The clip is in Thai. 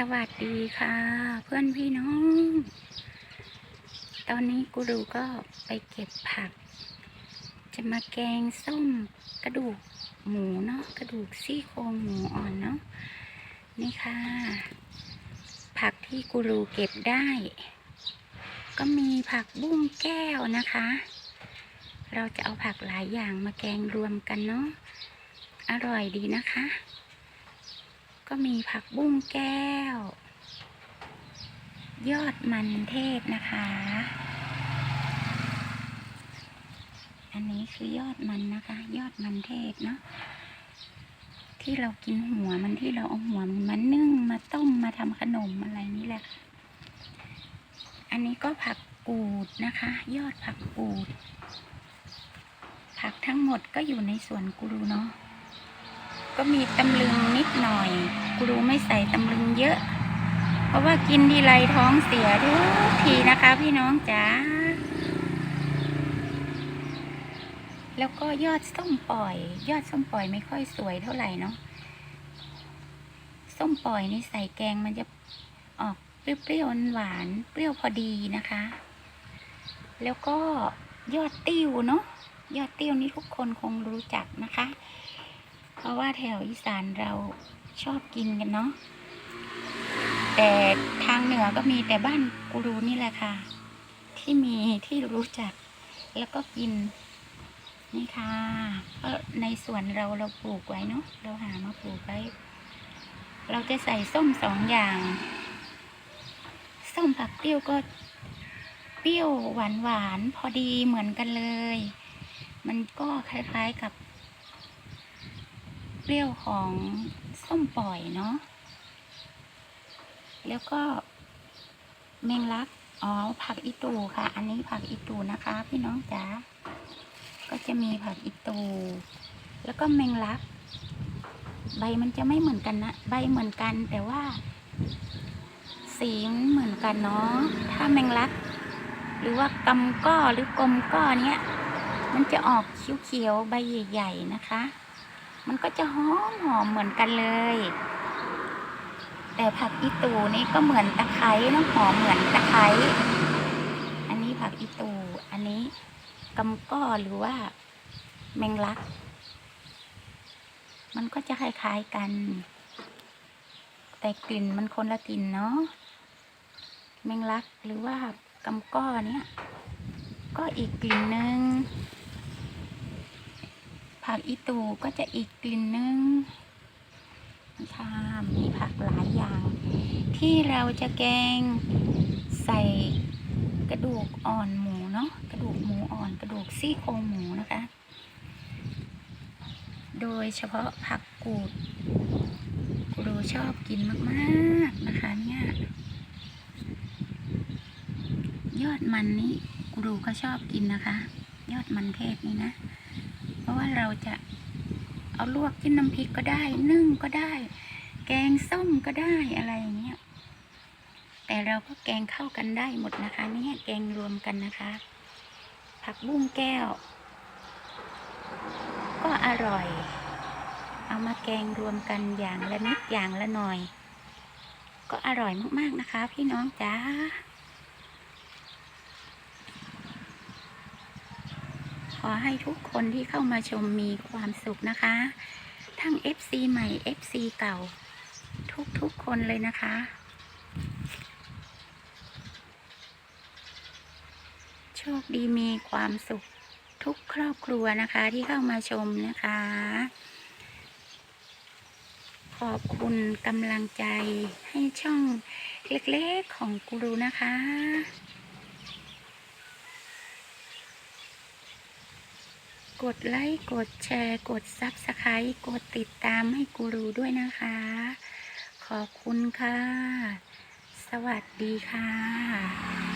สวัสดีค่ะ เพื่อนพี่น้อง ตอนนี้กูรูก็ไปเก็บผัก จะมาแกงส้มกระดูกหมูเนาะกระดูกซี่โครงหมูอ่อนเนาะนี่ค่ะ ผักที่กูรูเก็บได้ ก็มีผักบุ้งแก้วนะคะ เราจะเอาผักหลายอย่างมาแกงรวมกันเนาะอร่อยดีนะคะ ก็มีผักบุ้งแก้ว ยอดมันเทศนะคะ อันนี้คือยอดมันนะคะ ยอดมันเทศเนาะที่เรากินหัวมันที่เราเอาหัวมันมานึ่งมาต้มมาทำขนมอะไรนี่แหละค่ะอันนี้ก็ผักกูดนะคะ ยอดผักกูด ผักทั้งหมดก็อยู่ในสวนกูรูเนาะ ก็มีตำลึงนิดหน่อยกูรู้ไม่ใส่ตำลึงเยอะ เพราะว่ากินทีไรท้องเสียทุกทีนะคะ พี่น้องจ๋าแล้วก็ยอดส้มปล่อย ยอดส้มปล่อยไม่ค่อยสวยเท่าไหร่เนาะส้มปล่อยนี่ใส่แกงมันจะออกเปรี้ยวๆหวานเปรี้ยวพอดีนะคะ แล้วก็ยอดติ้วเนาะยอดติ้วนี่ทุกคนคงรู้จักนะคะ ราะว่าแถวอีสานเราชอบกินกันเนาะแต่ทางเหนือก็มีแต่บ้านกูรูนี่แหละค่ะ ที่มีที่รู้จักแล้วก็กินนี่ค่ะเพราะในสวนเราเราปลูกไว้เนาะเราหามาปลูกไว้ เราจะใส่ส้มสองอย่าง ส้มผักเปรี้ยวก็เปรี้ยวหวานหวานพอดีเหมือนกันเลย มันก็คล้ายๆกับ เปรี้ยวของส้มปล่อยเนาะ แล้วก็แมงลัก อ๋อ ผักอีตูค่ะ อันนี้ผักอีตูนะคะ พี่น้องจ๋า ก็จะมีผักอีตู แล้วก็แมงลัก ใบมันจะไม่เหมือนกันนะ ใบเหมือนกันแต่ว่า สีมันเหมือนกันเนาะ ถ้าแมงลัก หรือว่ากำก้อหรือกลมก้อเนี้ย มันจะออกเขียวๆ ใบใหญ่ ๆ นะคะ มันก็จะหอมหอมเหมือนกันเลย แต่ผักอีตูนี่ก็เหมือนตะไคร้น้ำหอมเหมือนตะไคร้อันนี้ผักอีตู อันนี้กำก้อหรือว่าแมงลัก มันก็จะคล้ายๆกัน แต่กลิ่นมันคนละกลิ่นเนาะแมงลักหรือว่ากำก้อเนี้ยก็อีกกลิ่นหนึ่ง ผักอีตูก็จะอีกกลิ่นนึงค่ะมีผักหลายอย่าง ที่เราจะแกงใส่กระดูกอ่อนหมูเนาะกระดูกหมูอ่อนกระดูกซี่โครงหมูนะคะ โดยเฉพาะผักกูดกูรูชอบกินมากๆนะคะเนี่ยยอดมันนี่กูรูก็ชอบกินนะคะ ยอดมันเทศนี่นะ เพราะว่าเราจะเอาลวกจิ้มน้ำพริกก็ได้ นึ่งก็ได้ แกงส้มก็ได้อะไรอย่างเงี้ยแต่เราก็แกงเข้ากันได้หมดนะคะนี่แกงรวมกันนะคะ ผักบุ้งแก้ว ก็อร่อย เอามาแกงรวมกันอย่างละนิดอย่างละหน่อย ก็อร่อยมากๆนะคะ พี่น้องจ้า อให้ทุกคนที่เข้ามาชมมีความสุขนะคะ ทั้ง FC ใหม่ FC เก่า ทุกๆคนเลยนะคะ โชคดีมีความสุขทุกครอบครัวนะคะที่เข้ามาชมนะคะ ขอบคุณกำลังใจให้ช่องเล็กๆของกูรูนะคะ กดไลค์ กดแชร์ กดซับสไครต์กดติดตามให้กูรูด้วยนะคะ ขอบคุณค่ะ สวัสดีค่ะ